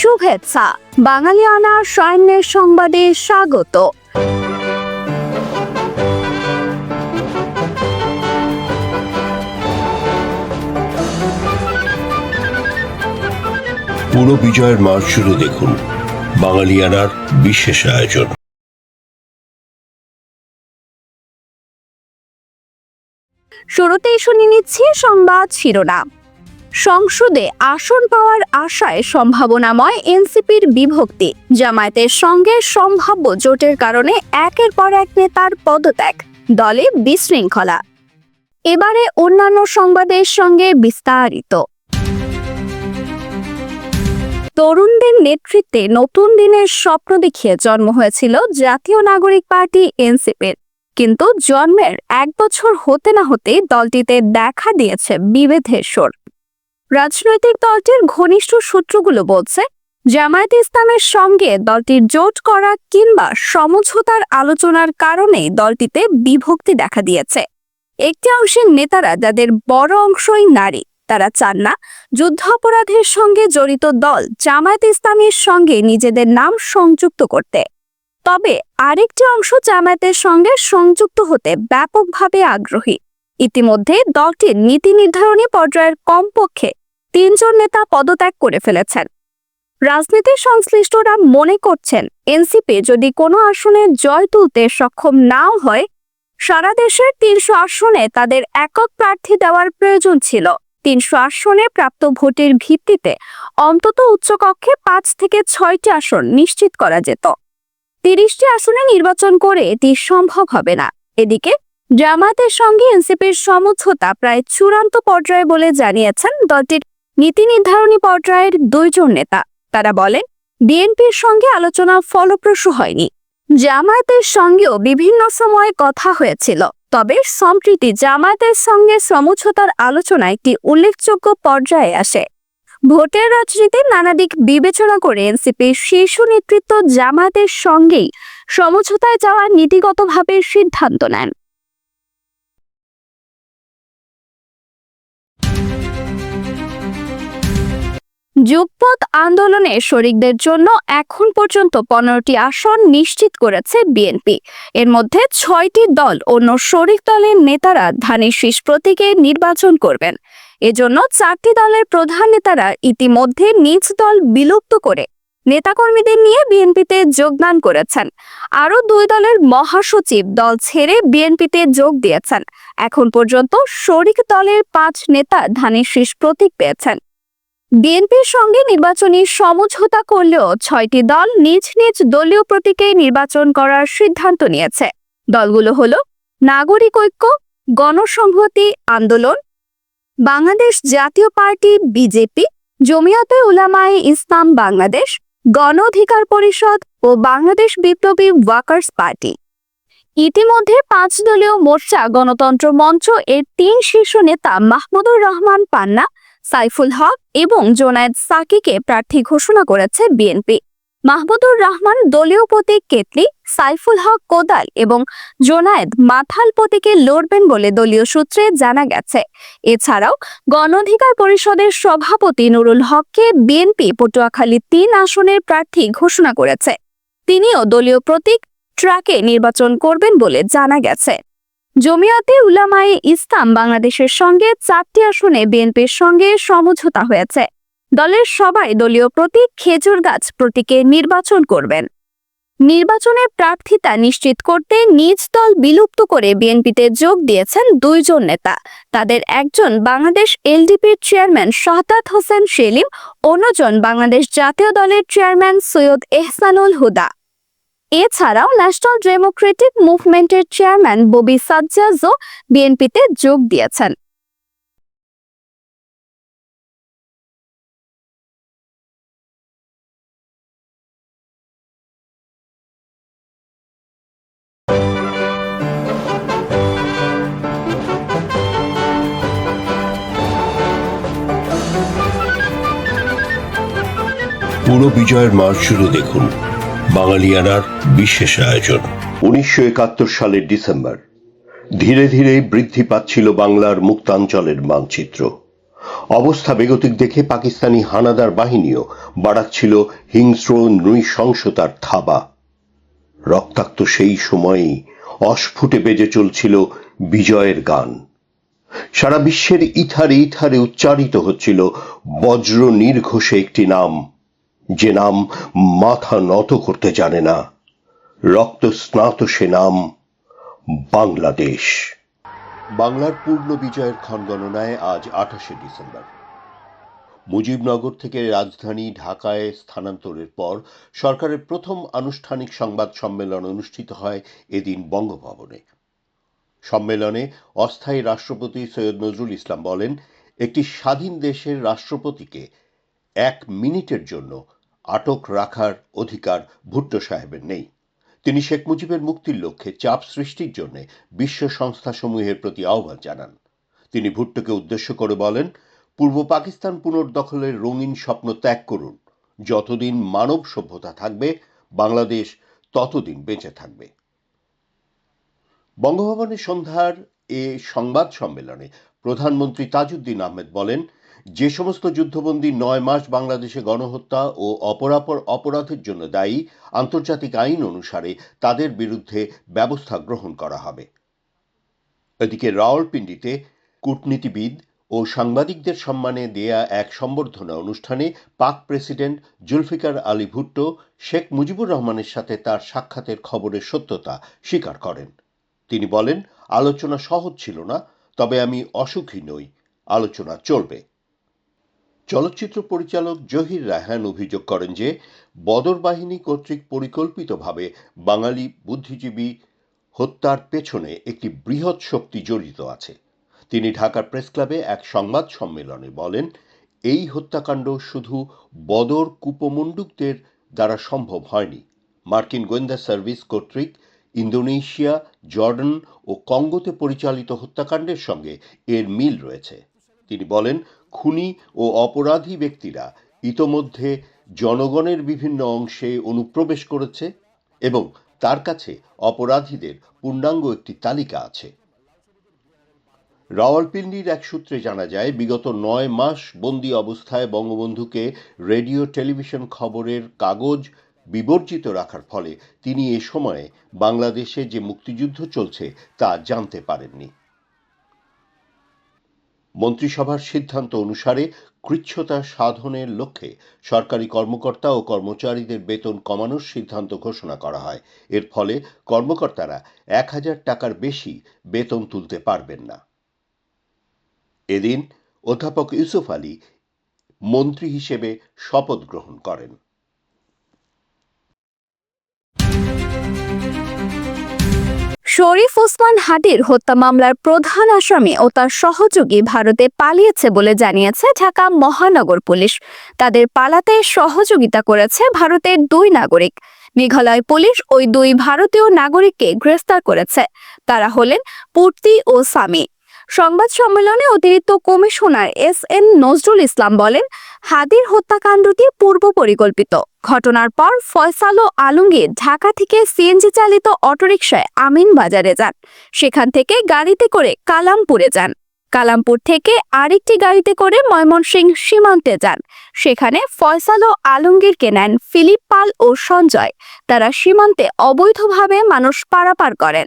শুভেচ্ছা। বাঙালিয়ানা সৈন্যের সংবাদে স্বাগত। পুরো বিজয়ের মাস জুড়ে দেখুন বাঙালিয়ানার বিশেষ আয়োজন। শুরুতেই শুনে নিচ্ছি সংবাদ শিরোনাম। সংসদে আসন পাওয়ার আশায় সম্ভাবনাময় এনসিপির বিভক্তি। জামায়াতের সঙ্গে সম্ভাব্য জোটের কারণে একের পর এক নেতার পদত্যাগ, দলে বিশৃঙ্খলা। এবারে অন্যান্য সংবাদের সঙ্গে বিস্তারিত। তরুণদের নেতৃত্বে নতুন দিনের স্বপ্ন দেখিয়ে জন্ম হয়েছিল জাতীয় নাগরিক পার্টি এনসিপির। কিন্তু জন্মের এক বছর হতে না হতে দলটিতে দেখা দিয়েছে বিভেদের সুর। রাজনৈতিক দলটির ঘনিষ্ঠ সূত্রগুলো বলছে, জামায়াত ইসলামের সঙ্গে দলটির জোট করা কিংবা সমঝোতার আলোচনার কারণে দলটিতে বিভক্তি দেখা দিয়েছে। একটি অংশের নেতারা যাদের বড় অংশই নারী, তারা চান না যুদ্ধাপরাধের সঙ্গে জড়িত দল জামায়াত ইসলামের সঙ্গে নিজেদের নাম সংযুক্ত করতে। তবে আরেকটি অংশ জামায়াতের সঙ্গে সংযুক্ত হতে ব্যাপকভাবে আগ্রহী। ইতিমধ্যে দলটির নীতি নির্ধারণী পর্যায়ের কমপক্ষে তিনজন নেতা পদত্যাগ করে ফেলেছেন। রাজনীতি সংশ্লিষ্টরা মনে করছেন, এনসিপি যদি কোনো আসনে জয় তুলতে সক্ষম নাও হয়, সারা দেশের তিনশো আসনে তাদের একক প্রার্থী দেওয়ার প্রয়োজন ছিল। তিনশো আসনে প্রাপ্ত ভোটের ভিত্তিতে অন্তত উচ্চকক্ষে পাঁচ থেকে ছয়টি আসন নিশ্চিত করা যেত। তিরিশটি আসনে নির্বাচন করে এটি সম্ভব হবে না। এদিকে জামায়াতের সঙ্গে এনসিপির সমঝোতা প্রায় চূড়ান্ত পর্যায়ে বলে জানিয়েছেন দলটির নীতি নির্ধারণী পর্যায়ের দুইজন নেতা। তারা বলেন, বিএনপির সঙ্গে আলোচনা ফলপ্রসূ হয়নি। জামায়াতের সঙ্গেও বিভিন্ন সময়ে কথা হয়েছিল। তবে সম্প্রীতি জামায়াতের সঙ্গে সমঝোতার আলোচনা একটি উল্লেখযোগ্য পর্যায়ে আসে। ভোটের রাজনীতি নানা দিক বিবেচনা করে এনসিপির শীর্ষ নেতৃত্ব জামায়াতের সঙ্গেই সমঝোতায় যাওয়ার নীতিগতভাবে সিদ্ধান্ত নেন। যুগপথ আন্দোলনে শরিকদের জন্য এখন পর্যন্ত পনেরোটি আসন নিশ্চিত করেছে বিএনপি। এর মধ্যে ছয়টি দল অন্য শরিক দলের নেতারা ধানের শীষ প্রতীকে নির্বাচন করবেন। এজন্য চারটি দলের প্রধান নেতারা ইতিমধ্যে নিজ দল বিলুপ্ত করে নেতাকর্মীদের নিয়ে বিএনপিতে যোগদান করেছেন। আরও দুই দলের মহাসচিব দল ছেড়ে বিএনপিতে যোগ দিয়েছেন। এখন পর্যন্ত শরিক দলের পাঁচ নেতা ধানের শীষ প্রতীক পেয়েছেন। বিএনপির সঙ্গে নির্বাচনী সমঝোতা করলেও ছয়টি দল নিজ নিজ দলীয় প্রতীকে নির্বাচন করার সিদ্ধান্ত নিয়েছে। দলগুলো হল নাগরিক ঐক্য, গণসংহতি, আন্দোলন, বাংলাদেশ জাতীয় পার্টি, বিজেপি জমিয়তে উলামায়ে ইসলাম বাংলাদেশ, গণ অধিকার পরিষদ ও বাংলাদেশ বিপ্লবী ওয়ার্কার্স পার্টি। ইতিমধ্যে পাঁচ দলীয় মোর্চা গণতন্ত্র মঞ্চ এর তিন শীর্ষ নেতা মাহমুদুর রহমান পান্না সাইফুল হক এবং জোনায়েদ সাকিকে প্রার্থী ঘোষণা করেছে বিএনপি। মাহমুদুর রহমান দলীয় প্রতীক কেতলি, সাইফুল হক কোদাল এবং জোনায়েদ মাথাল প্রতীকে লড়বেন বলে দলীয় সূত্রে জানা গেছে। এছাড়াও গণ অধিকার পরিষদের সভাপতি নুরুল হককে বিএনপি পটুয়াখালী তিন আসনের প্রার্থী ঘোষণা করেছে। তিনিও দলীয় প্রতীক ট্রাকে নির্বাচন করবেন বলে জানা গেছে। জমিয়তে উলামায়ে ইসলাম বাংলাদেশের সঙ্গে চারটি আসনে বিএনপির সঙ্গে সমঝোতা হয়েছে। দলের সবাই দলীয় প্রতীক খেজুর গাছ প্রতীকে নির্বাচন করবেন। নির্বাচনের প্রার্থিতা নিশ্চিত করতে নিজ দল বিলুপ্ত করে বিএনপিতে যোগ দিয়েছেন দুইজন নেতা। তাদের একজন বাংলাদেশ এলডিপির চেয়ারম্যান শাহতাত হোসেন সেলিম, অন্যজন বাংলাদেশ জাতীয় দলের চেয়ারম্যান সৈয়দ এহসানুল হুদা। এছাড়াও ন্যাশনাল ডেমোক্রেটিক মুভমেন্টের চেয়ারম্যান ববি সাজ্জাজও বিএনপিতে যোগ দিয়েছেন। পুরো বিজয়ের মাস জুড়ে দেখুন। বাঙালিয়ানার বিশেষ আয়োজন। উনিশশো একাত্তর সালের ডিসেম্বর, ধীরে ধীরে বৃদ্ধি পাচ্ছিল বাংলার মুক্তাঞ্চলের মানচিত্র। অবস্থা বেগতিক দেখে পাকিস্তানি হানাদার বাহিনীও বাড়াচ্ছিল হিংস্র নৃশংসতার থাবা। রক্তাক্ত সেই সময়েই অস্ফুটে বেজে চলছিল বিজয়ের গান। সারা বিশ্বের ইথারে ইথারে উচ্চারিত হচ্ছিল বজ্র নির্ঘোষে একটি নাম যে নাম মাথা নত করতে জানে না। রক্ত স্নাত সে নাম বাংলাদেশ। বাংলার পূর্ণ বিজয়ের ক্ষণগণনায় আজ আঠাশে ডিসেম্বর। মুজিবনগর থেকে রাজধানী ঢাকায় স্থানান্তরের পর সরকারের প্রথম আনুষ্ঠানিক সংবাদ সম্মেলন অনুষ্ঠিত হয় এদিন বঙ্গভবনে। সম্মেলনে অস্থায়ী রাষ্ট্রপতি সৈয়দ নজরুল ইসলাম বলেন, একটি স্বাধীন দেশের রাষ্ট্রপতিকে এক মিনিটের জন্য আটক রাখার অধিকার ভুট্টো সাহেবের নেই। তিনি শেখ মুজিবের মুক্তির লক্ষ্যে চাপ সৃষ্টির জন্য বিশ্ব সংস্থাসমূহের প্রতি আহ্বান জানান। তিনি ভুট্টোকে উদ্দেশ্য করে বলেন, পূর্ব পাকিস্তান পুনর্দখলের রঙিন স্বপ্ন ত্যাগ করুন। যতদিন মানব সভ্যতা থাকবে, বাংলাদেশ ততদিন বেঁচে থাকবে। বঙ্গভবনের সন্ধ্যার এ সংবাদ সম্মেলনে প্রধানমন্ত্রী তাজউদ্দিন আহমেদ বলেন যে সমস্ত যুদ্ধবন্দী নয় মাস বাংলাদেশে গণহত্যা ও অপরাপর অপরাধের জন্য দায়ী আন্তর্জাতিক আইন অনুসারে তাদের বিরুদ্ধে ব্যবস্থা গ্রহণ করা হবে। এদিকে রাওয়ালপিন্ডিতে কূটনীতিবিদ ও সাংবাদিকদের সম্মানে দেয়া এক সম্বর্ধনা অনুষ্ঠানে পাক প্রেসিডেন্ট জুলফিকার আলী ভুট্টো, শেখ মুজিবুর রহমানের সাথে তার সাক্ষাতের খবরের সত্যতা স্বীকার করেন। তিনি বলেন, আলোচনা সহজ ছিল না, তবে আমি অসুখী নই। আলোচনা চলবে। চলচ্চিত্র পরিচালক জহির রায়হান অভিযোগ করেন যে, বদর বাহিনী কর্তৃক পরিকল্পিতভাবে বাঙালি বুদ্ধিজীবী হত্যার পেছনে একটি বৃহৎ শক্তি জড়িত আছে। তিনি ঢাকার প্রেস ক্লাবে এক সংবাদ সম্মেলনে বলেন, এই হত্যাকাণ্ড শুধু বদর কুপমণ্ডুকদের দ্বারা সম্ভব হয়নি। মার্কিন গোয়েন্দা সার্ভিস কর্তৃক ইন্দোনেশিয়া, জর্ডান ও কঙ্গোতে পরিচালিত হত্যাকাণ্ডের সঙ্গে এর মিল রয়েছে। তিনি বলেন খুনি ও অপরাধী ব্যক্তিরা ইতোমধ্যে জনগণের বিভিন্ন অংশে অনুপ্রবেশ করেছে এবং তার কাছে অপরাধীদের পূর্ণাঙ্গ একটি তালিকা আছে। রাওয়ালপিন্ডির এক সূত্রে জানা যায়, বিগত নয় মাস বন্দি অবস্থায় বঙ্গবন্ধুকে রেডিও, টেলিভিশন খবরের কাগজ বিবর্জিত রাখার ফলে তিনি এ সময়ে বাংলাদেশে যে মুক্তিযুদ্ধ চলছে তা জানতে পারেননি। মন্ত্রিসভার সিদ্ধান্ত অনুসারে কৃচ্ছতা সাধনের লক্ষ্যে সরকারি কর্মকর্তা ও কর্মচারীদের বেতন কমানোর সিদ্ধান্ত ঘোষণা করা হয়। এর ফলে কর্মকর্তারা এক হাজার টাকার বেশি বেতন তুলতে পারবেন না। এদিন অধ্যাপক ইউসুফ আলী মন্ত্রী হিসেবে শপথ গ্রহণ করেন। শরীফ ওসমান হাদির হত্যা মামলার প্রধান আসামি ও তার সহযোগী ভারতে পালিয়েছে বলে জানিয়েছে ঢাকা মহানগর পুলিশ। তাদের পালাতে সহযোগিতা করেছে ভারতের দুই নাগরিক। মেঘালয় পুলিশ ওই দুই ভারতীয় নাগরিককে গ্রেফতার করেছে। তারা হলেন পূর্তি ও সামি। সংবাদ সম্মেলনে অতিরিক্ত commissioner S N Nazrul Islam বলেন, হাদির হত্যাকাণ্ডটি পূর্ব পরিকল্পিত। ঘটনার পর ফয়সাল ও আলমগীর ঢাকা থেকে সিএনজি চালিত অটোরিকশায় আমিন বাজারে যান। সেখান থেকে গাড়িতে করে কালামপুরে যান। কালামপুর থেকে আরেকটি গাড়িতে করে ময়মনসিংহ সীমান্তে যান। সেখানে ফয়সাল ও আলমগীরকে নেন ফিলিপ পাল ও সঞ্জয়। তারা সীমান্তে অবৈধভাবে মানুষ পারাপার করেন।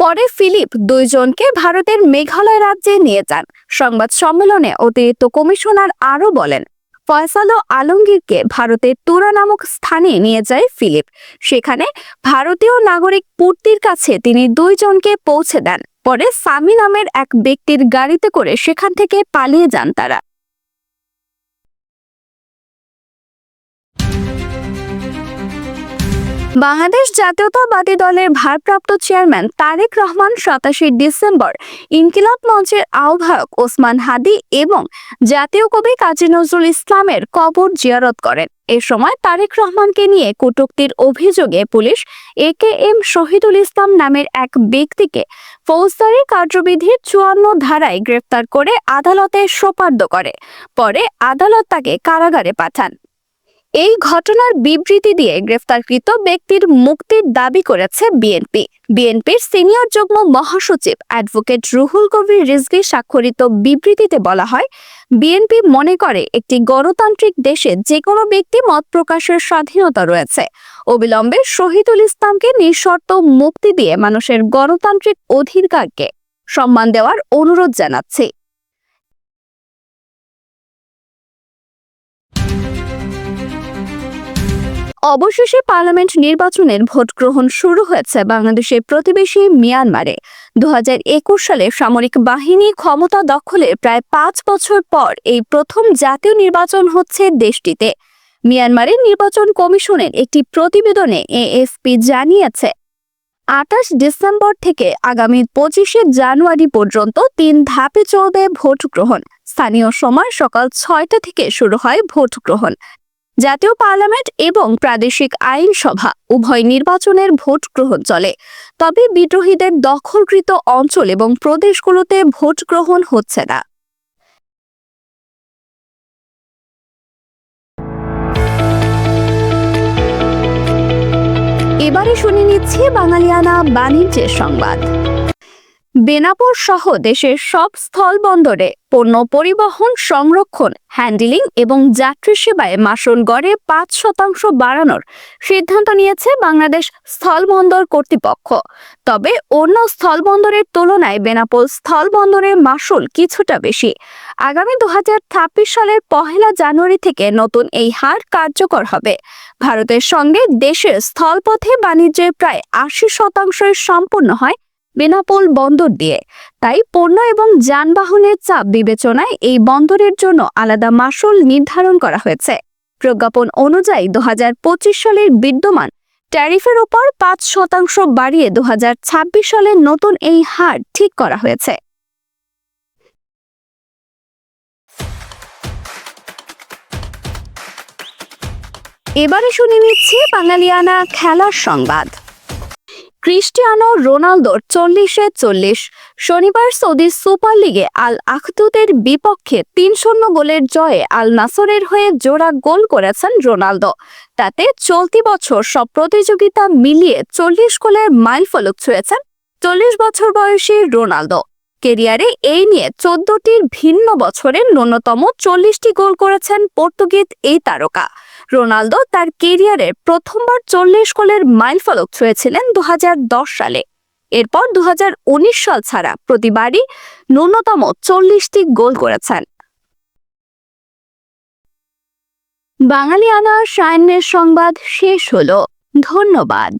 পরে ফিলিপ দুইজনকে ভারতের মেঘালয় রাজ্যে নিয়ে যান। সংবাদ সম্মেলনে অতিরিক্ত কমিশনার আরও বলেন, ফয়সাল আলমগীরকে ভারতের তুরা নামক স্থানে নিয়ে যায় ফিলিপ। সেখানে ভারতীয় নাগরিক পূর্তির কাছে তিনি দুইজনকে পৌঁছে দেন। পরে সামি নামের এক ব্যক্তির গাড়িতে করে সেখান থেকে পালিয়ে যান তারা। বাংলাদেশ জাতীয়তাবাদী দলের ভারপ্রাপ্ত চেয়ারম্যান তারেক রহমান সাতাশে ডিসেম্বর ইনকিলাব মঞ্চের আহ্বায়ক ওসমান হাদি এবং জাতীয় কবি কাজী নজরুল ইসলামের কবর জিয়ারত করেন। এ সময় তারেক রহমানকে নিয়ে কটূক্তির অভিযোগে police A K M Shahidul Islam নামের এক ব্যক্তিকে ফৌজদারি কার্যবিধির চুয়ান্ন ধারায় গ্রেফতার করে আদালতে সোপার্দ করে। পরে আদালত তাকে কারাগারে পাঠান। এই ঘটনার বিবৃতি দিয়ে গ্রেফতারকৃত ব্যক্তির মুক্তির দাবি করেছে বিএনপি বিএনপির সিনিয়র যুগ্ম মহাসচিব অ্যাডভোকেট রুহুল কবির রিজভি স্বাক্ষরিত বিবৃতিতে বলা হয় বিএনপি মনে করে একটি গণতান্ত্রিক দেশে যে কোনো ব্যক্তি মত প্রকাশের স্বাধীনতা রয়েছে। অবিলম্বে শহীদুল ইসলামকে নিঃশর্ত মুক্তি দিয়ে মানুষের গণতান্ত্রিক অধিকারকে সম্মান দেওয়ার অনুরোধ জানাচ্ছি। অবশেষে পার্লামেন্ট নির্বাচনের ভোট গ্রহণ শুরু হয়েছে বাংলাদেশের প্রতিবেশী মিয়ানমারে। দু হাজার একুশ সালে সামরিক বাহিনী ক্ষমতা দখলের প্রায় পাঁচ বছর পর এই প্রথম জাতীয় নির্বাচন হচ্ছে দেশটিতে। মিয়ানমারের নির্বাচন কমিশনের একটি প্রতিবেদনে এএফপি জানিয়েছে, আঠাশ ডিসেম্বর থেকে আগামী পঁচিশে জানুয়ারি পর্যন্ত তিন ধাপে চলবে ভোট গ্রহণ। স্থানীয় সময় সকাল ছয়টা থেকে শুরু হয় ভোট গ্রহণ। জাতীয় পার্লামেন্ট এবং প্রাদেশিক আইনসভা উভয় নির্বাচনের ভোট গ্রহণ চলে। তবে বিদ্রোহীদের দখলকৃত অঞ্চল এবং প্রদেশগুলোতে ভোট গ্রহণ হচ্ছে না। এবারে শুনে নিচ্ছি বাঙালিয়ানা বাণিজ্যের সংবাদ। বেনাপোল সহ দেশের সব স্থলবন্দরে পণ্য পরিবহন, সংরক্ষণ, হ্যান্ডেলিং এবং যাত্রী সেবায় মাসুল গড়ে পাঁচ শতাংশ বাড়ানোর সিদ্ধান্ত নিয়েছে বাংলাদেশ স্থলবন্দর কর্তৃপক্ষ। তবে অন্য স্থলবন্দরের তুলনায় বেনাপোল স্থলবন্দরের মাসুল কিছুটা বেশি। আগামী দু হাজার ছাব্বিশ সালের পহেলা জানুয়ারি থেকে নতুন এই হার কার্যকর হবে। ভারতের সঙ্গে দেশের স্থলপথে বাণিজ্যের প্রায় আশি শতাংশই সম্পূর্ণ হয় বেনাপোল বন্দর দিয়ে। তাই পণ্য এবং যানবাহনের চাপ বিবেচনায় এই বন্দরের জন্য আলাদা মাসুল নির্ধারণ করা হয়েছে। প্রজ্ঞাপন অনুযায়ী দু হাজার পঁচিশ সালের বিদ্যমান ট্যারিফের ওপর পাঁচ শতাংশ বাড়িয়ে দু হাজার ছাব্বিশ সালের নতুন এই হার ঠিক করা হয়েছে। এবারে শুনে নিচ্ছি বাঙালিয়ানা খেলার সংবাদ। ক্রিস্টিয়ানো রোনালদোর চল্লিশে চল্লিশ, শনিবার সৌদি সুপার লিগে আল আখদুদের বিপক্ষে তিন শূন্য গোলের জয়ে আল নাসরের হয়ে জোড়া গোল করেছেন রোনালদো। তাতে চলতি বছর সব প্রতিযোগিতা মিলিয়ে চল্লিশ গোলের মাইল ফলক ছুঁয়েছেন চল্লিশ বছর বয়সী রোনালদো। কেরিয়ারে এই নিয়ে চোদ্দটির ভিন্ন বছরের ন্যূনতম চল্লিশটি গোল করেছেন পর্তুগিজ এই তারকা। রোনালদো তার কেরিয়ারের প্রথমবার চল্লিশ গোলের মাইলফলক ছুঁয়েছিলেন দু হাজার দশ সালে। এরপর দু হাজার উনিশ সাল ছাড়া প্রতিবারই ন্যূনতম চল্লিশটি গোল করেছেন। বাঙালি আনা সায়নের সংবাদ শেষ হলো। ধন্যবাদ।